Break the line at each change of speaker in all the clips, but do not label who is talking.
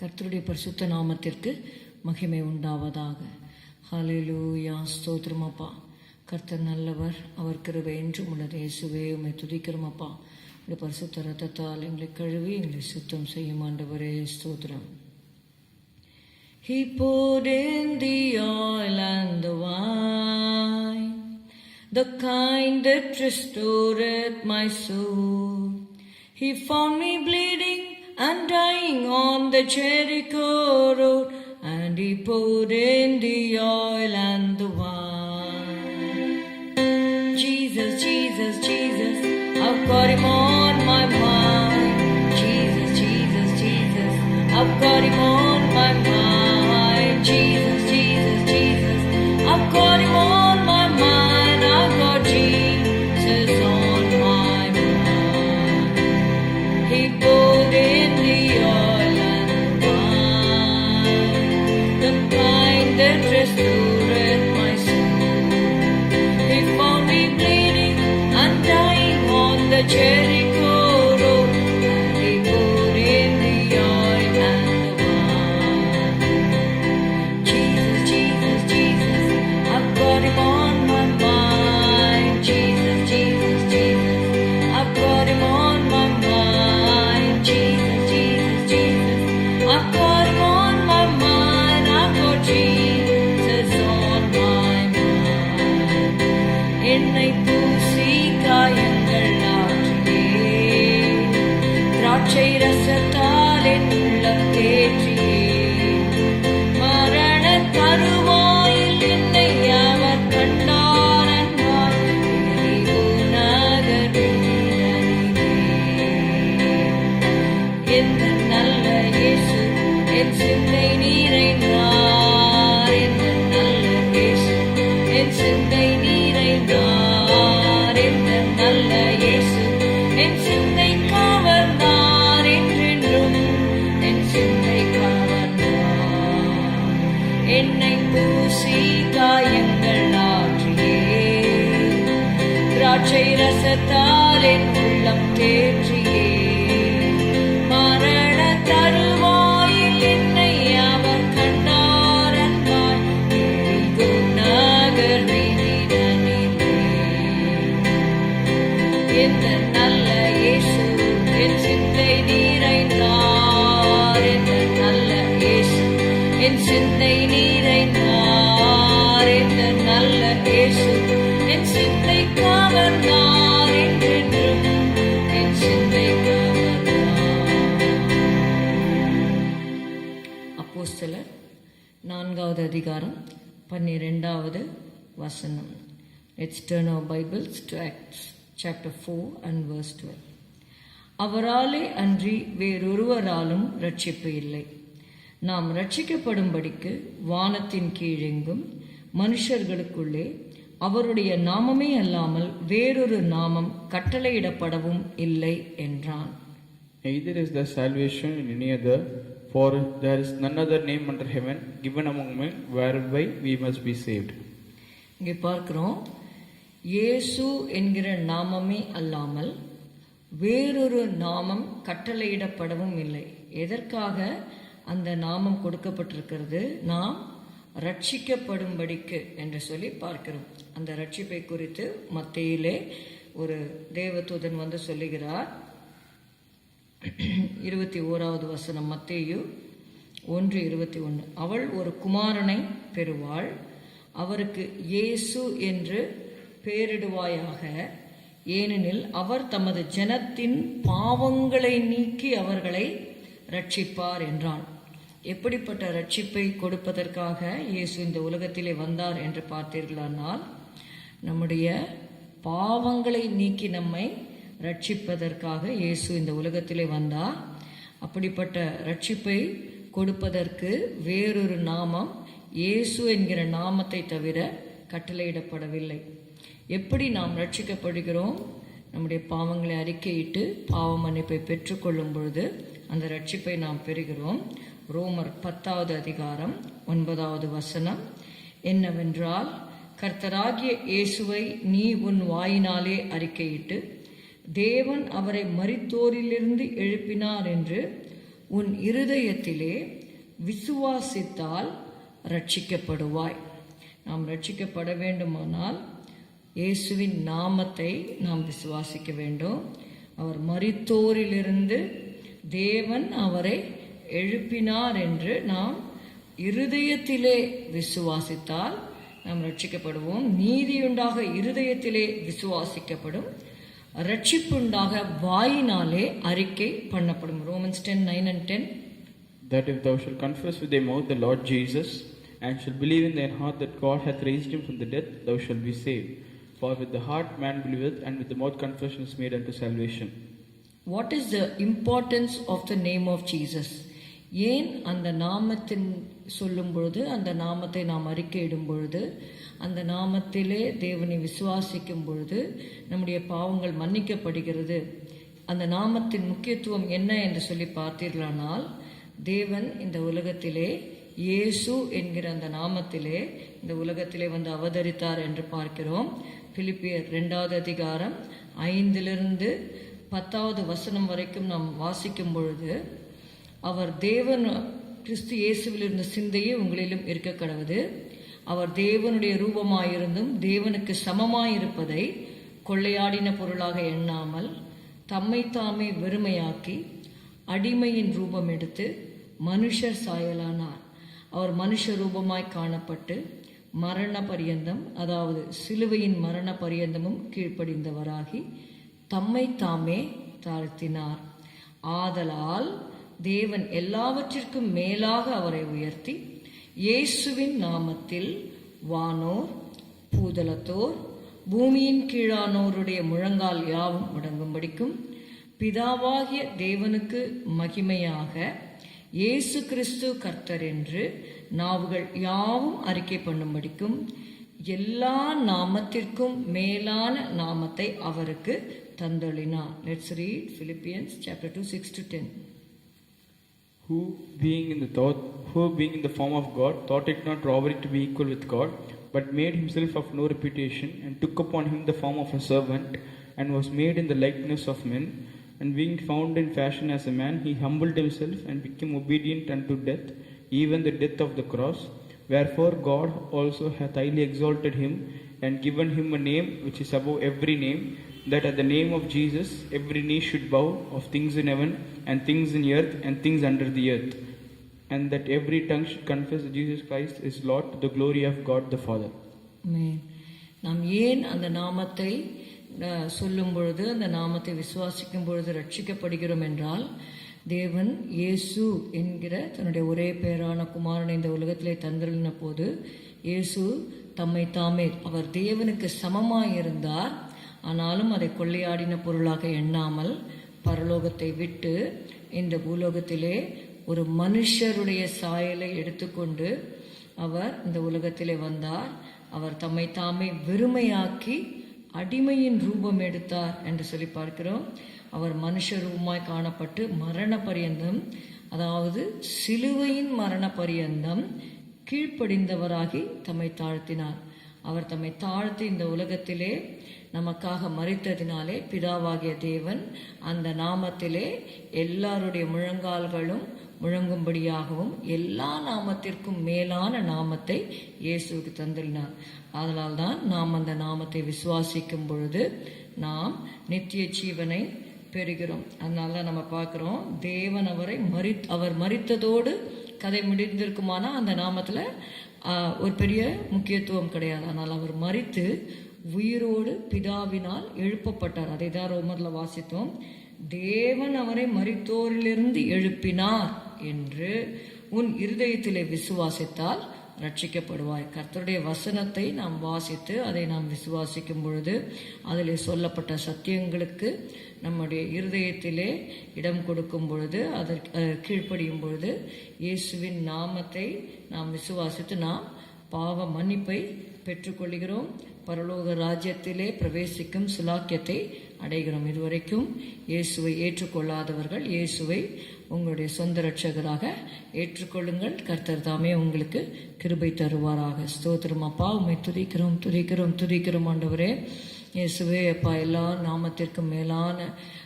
கர்த்தருடைய பரிசுத்த நாமத்திற்கு மகிமை உண்டாவதாக. ஹலிலூயா ஸ்தோத்திரம் அப்பா. கர்த்தர் நல்லவர். அவர் கிருபை என்றும் உள்ளது. இயேசுவே உம்மை துதிக்கிறோம் அப்பா. இந்த பரிசுத்த ரத்தத்தால் எங்களை கழுவி எங்களை சுத்தம் செய்யும் ஆண்டவரே ஸ்தோத்திரம். He poured in the oil and the wine, the kind that restored my soul. He found me bleeding and dying on the Jericho road, and he poured in the oil and the wine. Jesus, Jesus, Jesus, I've got him on my mind. Jesus, Jesus, Jesus, I've got him on என்னை பூசி காயங்கள் ஆற்றியே திராட்சை ரசத்தால் என் என்னை பூசி காயங்கள் ஆற்றியே திராட்சை ரசத்தால் என் உள்ளம் தேற்றியே. கவர்ந்தார் நான்காவது அதிகாரம் பன்னிரெண்டாவது வசனம். Let's turn our Bibles to Acts chapter four and verse twelve அவராலே அன்றி வேறொருவராலும் ரட்சிப்பு இல்லை. நாம் ரட்சிக்கப்படும்படிக்கு வானத்தின் கீழெங்கும் மனுஷர்களுக்குள்ளே அவருடைய நாமமே அல்லாமல் வேறொரு நாமம் கட்டளையிடப்படவும் இல்லை என்றான்.
Neither is there salvation in any other, for there is none other name under heaven given among men whereby we must be saved.
இங்கே பார்க்கிறோம். இயேசு என்கிற நாமமே அல்லாமல் வேறொரு நாமம் கட்டளையிடப்படவும் இல்லை. எதற்காக அந்த நாமம் கொடுக்கப்பட்டிருக்கிறது? நாம் ரட்சிக்கப்படும்படிக்கு என்று சொல்லி பார்க்கிறோம். அந்த ரட்சிப்பை குறித்து மத்தியிலே ஒரு தேவதூதன் வந்து சொல்லுகிறார். இருபத்தி ஓராவது வசனம் மத்தேயு ஒன்று இருபத்தி ஒன்று. அவள் ஒரு குமாரனை பெறுவாள். அவருக்கு இயேசு என்று பெயரிடுவாயாக. ஏனெனில் அவர் தமது ஜனத்தின் பாவங்களை நீக்கி அவர்களை ரட்சிப்பார் என்றான். எப்படிப்பட்ட ரட்சிப்பை கொடுப்பதற்காக இயேசு இந்த உலகத்திலே வந்தார் என்று பார்த்தீர்களானால் நம்முடைய பாவங்களை நீக்கி நம்மை ரட்சிப்பதற்காக இயேசு இந்த உலகத்திலே வந்தார். அப்படிப்பட்ட ரட்சிப்பை கொடுப்பதற்கு வேறொரு நாமம் இயேசு என்கிற நாமத்தை தவிர கட்டளையிடப்படவில்லை. எப்படி நாம் ரட்சிக்கப்படுகிறோம்? நம்முடைய பாவங்களை அறிக்கையிட்டு பாவ மன்னிப்பை பெற்றுக்கொள்ளும் பொழுது அந்த ரட்சிப்பை நாம் பெறுகிறோம். ரோமர் பத்தாவது அதிகாரம் ஒன்பதாவது வசனம். என்னவென்றால் கர்த்தராகிய இயேசுவை நீ உன் வாயினாலே அறிக்கையிட்டு தேவன் அவரை மரித்தோரிலிருந்து எழுப்பினார் என்று உன் இருதயத்திலே விசுவாசித்தால் ரட்சிக்கப்படுவாய் நாம் ரட்சிக்கப்பட வேண்டுமானால் இயேசுவின் நாமத்தை நாம் விசுவாசிக்க வேண்டும். அவர் மறித்தோரிலிருந்து தேவன் அவரை எழுப்பினார் என்று நாம் இருதயத்திலே விசுவாசித்தால் நாம் ரட்சிக்கப்படுவோம் நீதியுண்டாக இருதயத்திலே விசுவாசிக்கப்படும். ரட்சிப்புண்டாக வாயினாலே அறிக்கை பண்ணப்படும் Romans ten nine and ten
That if thou shalt confess with thy mouth the Lord Jesus, and shalt believe in thine heart that God hath raised him from the dead, thou shalt be saved. For with the heart man believeth, and with the mouth confession is made unto salvation.
What is the importance of the name of Jesus ஏன் அந்த நாமத்தின் சொல்லும் பொழுது அந்த நாமத்தை நாம் அறிக்கையிடும் பொழுது அந்த நாமத்திலே தேவனை விசுவாசிக்கும் பொழுது நம்முடைய பாவங்கள் மன்னிக்கப்படுகிறது. அந்த நாமத்தின் முக்கியத்துவம் என்ன என்று சொல்லி பார்த்தீர்களானால் தேவன் இந்த உலகத்திலே இயேசு என்கிற அந்த நாமத்திலே இந்த உலகத்திலே வந்து அவதரித்தார் என்று பார்க்கிறோம். பிலிப்பியர் ரெண்டாவது அதிகாரம் ஐந்திலிருந்து பத்தாவது வசனம் வரைக்கும் நாம் வாசிக்கும் பொழுது அவர் தேவன் கிறிஸ்து இயேசுவிலிருந்த சிந்தையே உங்களிலும் இருக்க கடவுது. அவர் தேவனுடைய ரூபமாயிருந்தும் தேவனுக்கு சமமாயிருப்பதை கொள்ளையாடின பொருளாக எண்ணாமல் தம்மை தாமே வெறுமையாக்கி அடிமையின் ரூபம் எடுத்து மனுஷர் சாயலானார். அவர் மனுஷ ரூபமாய் காணப்பட்டு மரண பரியந்தம் அதாவது சிலுவையின் மரண பரியந்தமும் கீழ்ப்படிந்தவராகி தம்மை தாமே தாழ்த்தினார். ஆதலால் தேவன் எல்லாவற்றிற்கும் மேலாக அவரை உயர்த்தி இயேசுவின் நாமத்தில் வானோர் பூதலத்தோர் பூமியின் கீழானோருடைய முழங்கால் யாவும் முடங்கும்படிக்கும் பிதாவாகிய தேவனுக்கு மகிமையாக இயேசு கிறிஸ்து கர்த்தர் என்று நாவுகள் யாவும் அறிக்கை பண்ணும்படிக்கும் எல்லா நாமத்திற்கும் மேலான நாமத்தை அவருக்கு தந்தொழினார் let's read Philippians chapter two six to ten
Who being in the thought, who being in the form of God, thought it not robbery to be equal with God, but made himself of no reputation, and took upon him the form of a servant, and was made in the likeness of men. And being found in fashion as a man, he humbled himself and became obedient unto death, even the death of the cross. Wherefore God also hath highly exalted him, and given him a name which is above every name, that at the name of Jesus every knee should bow of things in heaven, and things in earth, and things under the earth, and that every tongue should confess that Jesus Christ is Lord to the glory of God the Father.
நாம் ஏன் அந்த நாமத்தை சொல்லும் பொழுது அந்த நாமத்தை விசுவாசிக்கும் பொழுது ரட்சிக்கப்படுகிறோம் என்றால் தேவன் இயேசு என்கிற தன்னுடைய ஒரே பேரான குமாரனை இந்த உலகத்திலே தந்திருந்த போது இயேசு தம்மை தாமே அவர் தேவனுக்கு சமமாக இருந்தார் ஆனாலும் அதை கொள்ளையாடின பொருளாக எண்ணாமல் பரலோகத்தை விட்டு இந்த பூலோகத்திலே ஒரு மனுஷருடைய சாயலை எடுத்துக்கொண்டு அவர் இந்த உலகத்திலே வந்தார். அவர் தம்மை தாமே வெறுமையாக்கி அடிமையின் ரூபம் எடுத்தார் என்று சொல்லி பார்க்கிறோம். அவர் மனுஷ ரூபமாய் காணப்பட்டு மரண பரியந்தம் அதாவது சிலுவையின் மரண பரியந்தம் கீழ்ப்படிந்தவராகி தம்மை தாழ்த்தினார். அவர் தம்மை தாழ்த்தி இந்த உலகத்திலே நமக்காக மறித்ததினாலே பிதாவாகிய தேவன் அந்த நாமத்திலே எல்லாருடைய முழங்கால்களும் முழங்கும்படியாகவும் எல்லா நாமத்திற்கும் மேலான நாமத்தை இயேசுவுக்கு தந்துள்ளார் அதனால் தான் நாம் அந்த நாமத்தை விசுவாசிக்கும் பொழுது நாம் நித்திய ஜீவனை பெறுகிறோம். அதனால தான் நம்ம பார்க்குறோம் தேவன் அவரை மறி அவர் மறித்ததோடு கதை முடிந்திருக்குமானா அந்த நாமத்தில் ஒரு பெரிய முக்கியத்துவம் கிடையாது. ஆனால் அவர் மறித்து உயிரோடு பிதாவினால் எழுப்பப்பட்டார். அதை தான் ரோமரில் வாசித்தோம். தேவன் அவரை மறித்தோரிலிருந்து எழுப்பினார் என்று உன் இருதயத்திலே விசுவாசித்தால் ரட்சிக்கப்படுவாய் கர்த்தருடைய வசனத்தை நாம் வாசித்து அதை நாம் விசுவாசிக்கும் பொழுது அதில் சொல்லப்பட்ட சத்தியங்களுக்கு நம்முடைய இருதயத்திலே இடம் கொடுக்கும் பொழுது அதற்கு கீழ்ப்படியும் பொழுது இயேசுவின் நாமத்தை நாம் விசுவாசித்து நாம் பாவ மன்னிப்பை பெற்றுக்கொள்கிறோம். பரலோக ராஜ்யத்திலே பிரவேசிக்கும் சுலாக்கியத்தை அடைகிறோம். இதுவரைக்கும் இயேசுவை ஏற்றுக்கொள்ளாதவர்கள் இயேசுவை உங்களுடைய சொந்த ரட்சகராக ஏற்றுக்கொள்ளுங்கள். கர்த்தர் தாமே உங்களுக்கு கிருபை தருவாராக. ஸ்தோத்திரம். அப்பா உண்மை துதிக்கிறோம் துதிக்கிறோம் துதிக்கிறோம் ஆண்டவரே. இயேசுவே அப்பா எல்லா நாமத்திற்கும் மேலான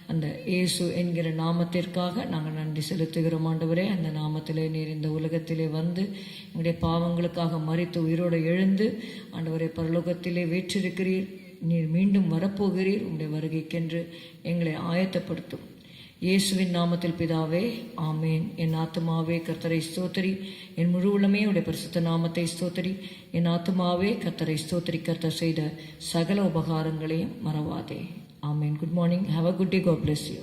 அந்த இயேசு என்கிற நாமத்திற்காக நாங்கள் நன்றி செலுத்துகிறோம். ஆண்டவரே அந்த நாமத்திலே நீர் இந்த உலகத்திலே வந்து எங்களுடைய பாவங்களுக்காக மறித்து உயிரோடு எழுந்து ஆண்டவரே பரலோகத்திலே வீற்றிருக்கிறீர். நீர் மீண்டும் வரப்போகிறீர். உங்களுடைய வருகைக்கென்று எங்களை ஆயத்தப்படுத்தும். இயேசுவின் நாமத்தில் பிதாவே ஆமேன். என் ஆத்துமாவே கர்த்தரை ஸ்தோத்தரி. என் முழு உள்ளமே உடைய பரிசுத்த நாமத்தை ஸ்தோத்தரி. என் ஆத்துமாவே கத்தரை ஸ்தோத்திரிக்கத்த செய்த சகல உபகாரங்களையும் மறவாதே. ஆமீன். Good morning have a good day God bless you